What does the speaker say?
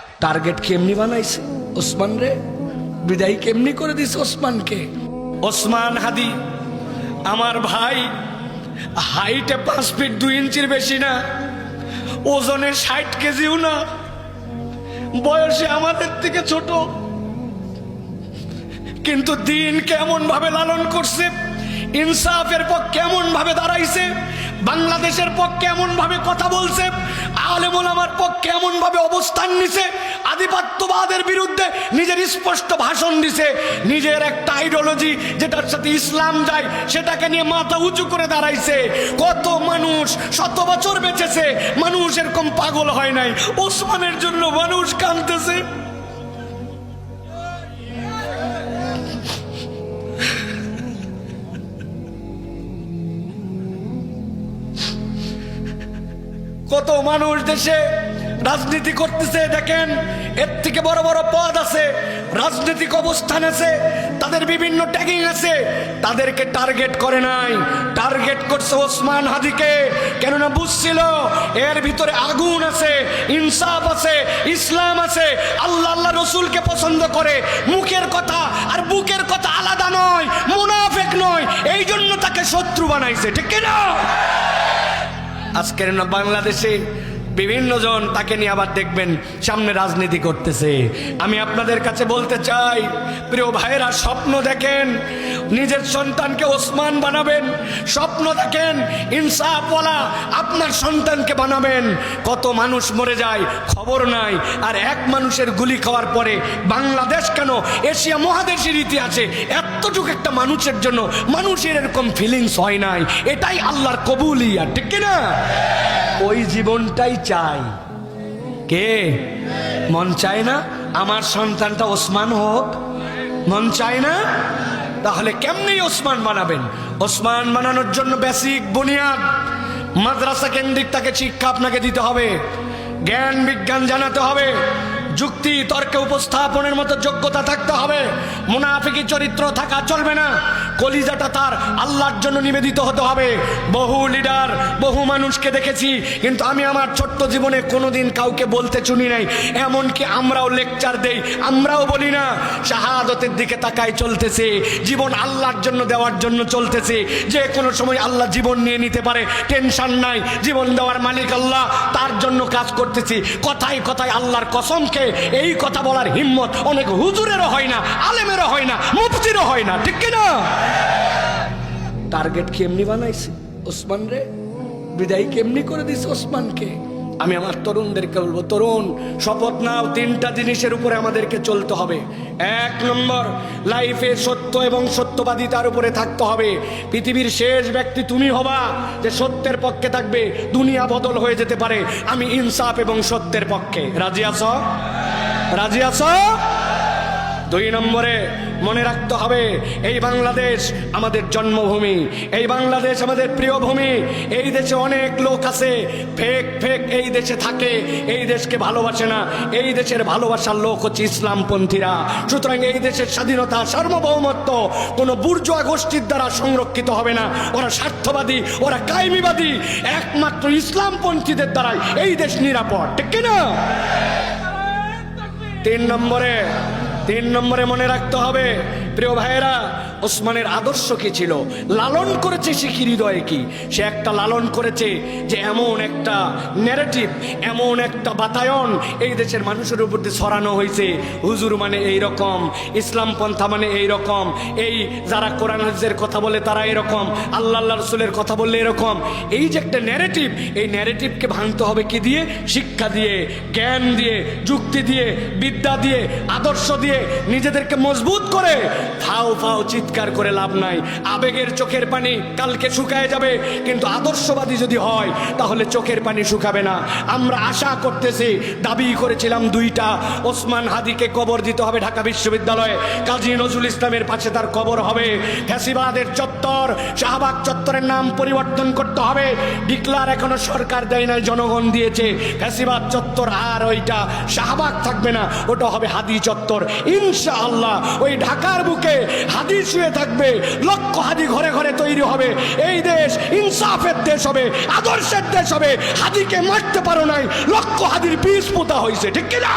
Target কেমনি বানাইছে? ওসমান রে, বিদায় কেমনি করে দিছে ওসমানকে? ওসমান হাদি, আমার ভাই হাইটে পাঁচ ফিট দুই ইঞ্চির বেশি না, ওজনে ষাট কেজিও না, বয়সে আমাদের থেকে ছোট। কিন্তু দিন কেমন ভাবে লালন করছে? ইনসাফের পর কেমন ভাবে দাঁড়াইছে, বাংলাদেশের পক্ষে কেমন ভাবে কথা বলছে আলেমুল আমার পক্ষে কেমন ভাবে অবস্থান নিছে, আধিপত্যবাদের বিরুদ্ধে নিজের স্পষ্ট ভাষণ দিছে, নিজের একটা আইডিওলজি যেটার সাথে ইসলাম যায়, সেটাকে নিয়ে মাথা উঁচু করে দাঁড়াইছে। কত মানুষ শত বছর বেঁচেছে, মানুষ এরকম পাগল হয় নাই। ওসমানের জন্য মানুষ কাঁদতেছে। কত মানুষ দেশে রাজনীতি করতেছে, দেখেন, এর থেকে বড় বড় পদ আছে, রাজনৈতিক অবস্থান আছে, তাদের বিভিন্ন ট্যাগিং আছে, তাদেরকে টার্গেট করে নাই। টার্গেট করছে ওসমান হাদিকে, কেননা বুঝছিল এর ভিতরে আগুন আছে, ইনসাফ আছে, ইসলাম আছে, আল্লাহ আল্লাহ রসুলকে পছন্দ করে, মুখের কথা আর বুকের কথা আলাদা নয়, মুনাফেক নয় এই জন্য তাকে শত্রু বানাইছে, ঠিক কিনা? আজকের না বাংলাদেশে বিভিন্ন জন তাকে নিয়ে আবার দেখবেন সামনে রাজনীতি করতেছে। আমি আপনাদের কাছে বলতে চাই, প্রিয় ভাইয়েরা, স্বপ্ন দেখেন, নিজের সন্তানকে ওসমান বানাবেন, স্বপ্ন দেখেন, ইনসাফওয়ালা আপনার সন্তানকে বানাবেন। কত মানুষ মরে যায়, খবর নাই, আর এক মানুষের গুলি খাওয়ার পরে বাংলাদেশ কেন এশিয়া মহাদেশের ইতিহাসে এতটুকু একটা মানুষের জন্য মানুষের এরকম ফিলিংস হয় নাই? এটাই আল্লাহর কবুলিয়া ঠিক না ওই জীবনটাই চাই। কে? মন চায় না আমার সন্তানটা ওসমান হোক? মন চায় না? তাহলে কেমনি ওসমান বানাবেন? ওসমান বানানোর জন্য বেসিক বুনিয়াদ। মাদ্রাসা কেন্দ্রিক তাকে শিক্ষা আপনাকে দিতে হবে। জ্ঞান বিজ্ঞান জানাতে হবে। যুক্তি, তর্কে উপস্থাপনের মতো যোগ্যতা থাকতে হবে। মুনাফিকি চরিত্র থাকা চলবে না। কলিজাটা তার আল্লাহর জন্য নিবেদিত হতে হবে। বহু লিডার, বহু মানুষকে দেখেছি, কিন্তু আমি আমার ছোট্ট জীবনে কোনোদিন কাউকে বলতে শুনি নাই। এমনকি আমরাও লেকচার দেই, আমরাও বলি না, শাহাদতের দিকে তাকাই চলতেছে। জীবন আল্লাহর জন্য দেওয়ার জন্য চলতেছে। যে কোনো সময় আল্লাহ জীবন নিয়ে নিতে পারে, টেনশন নাই। জীবন দেওয়ার মালিক আল্লাহ, তার জন্য কাজ করতেছি। কথায় কথায় আল্লাহর কসমকে এই কথা বলার হিম্মত অনেক হুজুরেরও হয় না, আলেমেরও হয় না, মুফতিরও হয় না, ঠিক কিনা? টার্গেট কেমনি বানাইছে? ওসমান রে, বিদায় কেমনি করে দিছে ওসমানকে? আমি আমার তরুণদেরকে বলব, তরুণ, শপথ নাও, তিনটা জিনিসের উপরে আমাদেরকে চলতে হবে। এক নম্বর, লাইফে সত্য এবং সত্যবাদিতার উপরে থাকতে হবে। পৃথিবীর শেষ ব্যক্তি তুমি হবা, যে সত্যের পক্ষে থাকবে, দুনিয়া বদল হয়ে যেতে পারে। আমি ইনসাফ এবং সত্যের পক্ষে। রাজি আছো? রাজি আছো? দুই নম্বরে মনে রাখতে হবে, এই বাংলাদেশ আমাদের জন্মভূমি, এই বাংলাদেশ আমাদের প্রিয় ভূমি এই দেশে অনেক লোক আছে, ফেক ফেক, এই দেশে থাকে, এই দেশকে ভালোবাসে না, এই দেশের ভালোবাসার লোক হচ্ছে ইসলামপন্থীরা। সুতরাং এই দেশের স্বাধীনতা, সার্বভৌমত্ব কোনো বুর্জোয়া গোষ্ঠীর দ্বারা সংরক্ষিত হবে না। ওরা স্বার্থবাদী, ওরা কায়েমিবাদী, একমাত্র ইসলামপন্থীদের দ্বারাই এই দেশ নিরাপদ। ঠিক কিনা? তিন নম্বরে তিন নম্বরে মনে রাখতে হবে, প্রিয় ভাইয়েরা, ওসমানের আদর্শ কি ছিল? লালন করেছে সে কি হৃদয়ে কি? সে একটা লালন করেছে যে এমন একটা ন্যারেটিভ এমন একটা বাতায়ন এই দেশের মানুষের উপর দিয়ে ছড়ানো হয়েছে। হুজুর মানে এই রকম ইসলাম পন্থা মানে এই রকম এই যারা কোরআন হাদিসের কথা বলে তারা এরকম, আল্লাহ আল্লাহ রসুলের কথা বললে এরকম। এই যে একটা ন্যারেটিভ এই ন্যারেটিভকে ভাঙতে হবে কি দিয়ে? শিক্ষা দিয়ে, জ্ঞান দিয়ে, যুক্তি দিয়ে, বিদ্যা দিয়ে, আদর্শ দিয়ে নিজেদেরকে মজবুত করে, ফাও ফাও চিৎকার করে লাভ নাই। আবেগের চোখের পানি কালকে শুকায় যাবে, কিন্তু আদর্শবাদী যদি হয়, তাহলে চোখের পানি শুকাবে না। আমরা আশা করতেছি, দাবি করেছিলাম দুইটা, ওসমান হাদিকে কবর দিতে হবে ঢাকা বিশ্ববিদ্যালয়ে। কাজী নজরুল ইসলামের পাশে তার কবর হবে। ফ্যাসিবাদের চত্বর, শাহবাগ চত্বরের নাম পরিবর্তন করতে হবে। ডিক্লার এখনও সরকার দেয় নাই, জনগণ দিয়েছে। ফ্যাসিবাদ চত্বর আর ওইটা, শাহবাগ থাকবে না, ওটা হবে হাদি চত্বর। ইনশাআল্লাহ ওই ঢাকার বুকে হাদি শুয়ে থাকবে, লক্ষ হাদি ঘরে ঘরে তৈরি হবে। এই দেশ ইনসাফের দেশ হবে, আদর্শের দেশ হবে। হাদিকে মারতে পারো নাই, লক্ষ হাদির বীজ পোতা হয়েছে ঠিক কিনা?